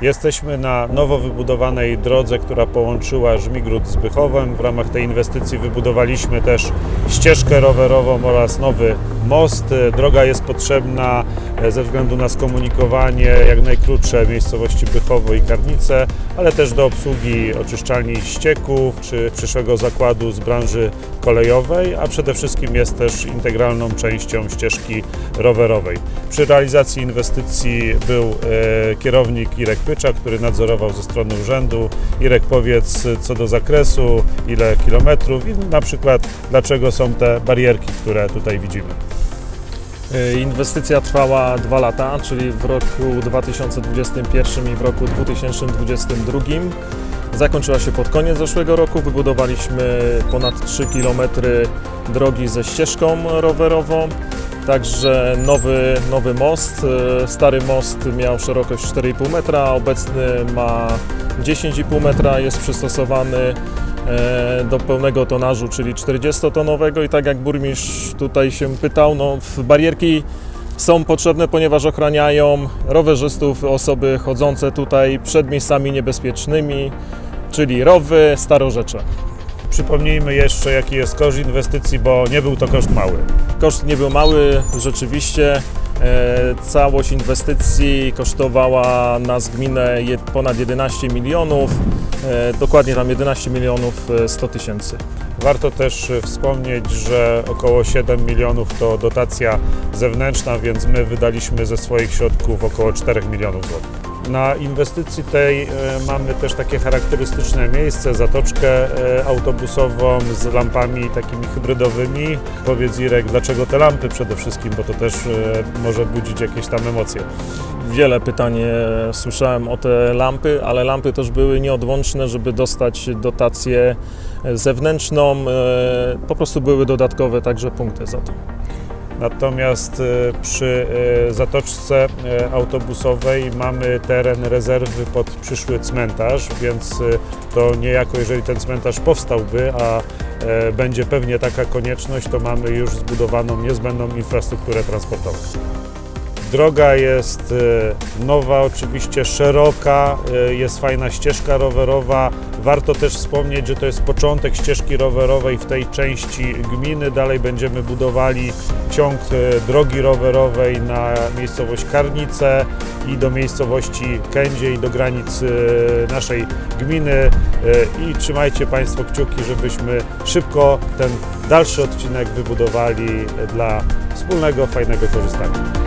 Jesteśmy na nowo wybudowanej drodze, która połączyła Żmigród z Bychowem. W ramach tej inwestycji wybudowaliśmy też ścieżkę rowerową oraz nowy most. Droga jest potrzebna e, ze względu na skomunikowanie jak najkrótsze miejscowości Bychowo i Karnice, ale też do obsługi oczyszczalni ścieków czy przyszłego zakładu z branży kolejowej, a przede wszystkim jest też integralną częścią ścieżki rowerowej. Przy realizacji inwestycji był e, kierownik Irek Pycza, który nadzorował ze strony urzędu. Irek powiedz co do zakresu, ile kilometrów i na przykład dlaczego są te barierki, które tutaj widzimy. Y, Inwestycja trwała dwa lata, czyli w roku 2021 i w roku 2022. Zakończyła się pod koniec zeszłego roku. Wybudowaliśmy ponad 3 km drogi ze ścieżką rowerową. Także nowy, nowy most. Y, Stary most miał szerokość 4,5 metra, obecny ma 10,5 metra. Jest przystosowany e, do pełnego tonażu, czyli 40-tonowego i tak jak burmistrz tutaj się pytał, no barierki są potrzebne, ponieważ ochraniają rowerzystów, osoby chodzące tutaj przed miejscami niebezpiecznymi, czyli rowy, starorzecze. Przypomnijmy jeszcze, jaki jest koszt inwestycji, bo nie był to koszt mały. Koszt nie był mały, rzeczywiście e, całość inwestycji kosztowała nas gminę ponad 11 milionów, e, dokładnie tam 11 milionów e, 100 tysięcy. Warto też e, wspomnieć, że około 7 milionów to dotacja zewnętrzna, więc my wydaliśmy ze swoich środków około 4 milionów złotych. Na inwestycji tej e, mamy też takie charakterystyczne miejsce, zatoczkę e, autobusową z lampami takimi hybrydowymi. Powiedz Irek, dlaczego te lampy przede wszystkim, bo to też e, może budzić jakieś tam emocje. Wiele pytań słyszałem o te lampy, ale lampy też były nieodłączne, żeby dostać dotację zewnętrzną. Po prostu były dodatkowe także punkty za to. Natomiast e, przy e, zatoczce e, autobusowej mamy teren rezerwy pod przyszły cmentarz, więc to niejako, jeżeli ten cmentarz powstałby, a będzie pewnie taka konieczność, to mamy już zbudowaną niezbędną infrastrukturę transportową. Droga jest e, nowa, oczywiście szeroka, e, jest fajna ścieżka rowerowa. Warto też wspomnieć, że to jest początek ścieżki rowerowej w tej części gminy. Dalej będziemy budowali ciąg e, drogi rowerowej na miejscowość Karnice i do miejscowości Kędzie i do granic naszej gminy. I trzymajcie Państwo kciuki, żebyśmy szybko ten dalszy odcinek wybudowali dla wspólnego, fajnego korzystania.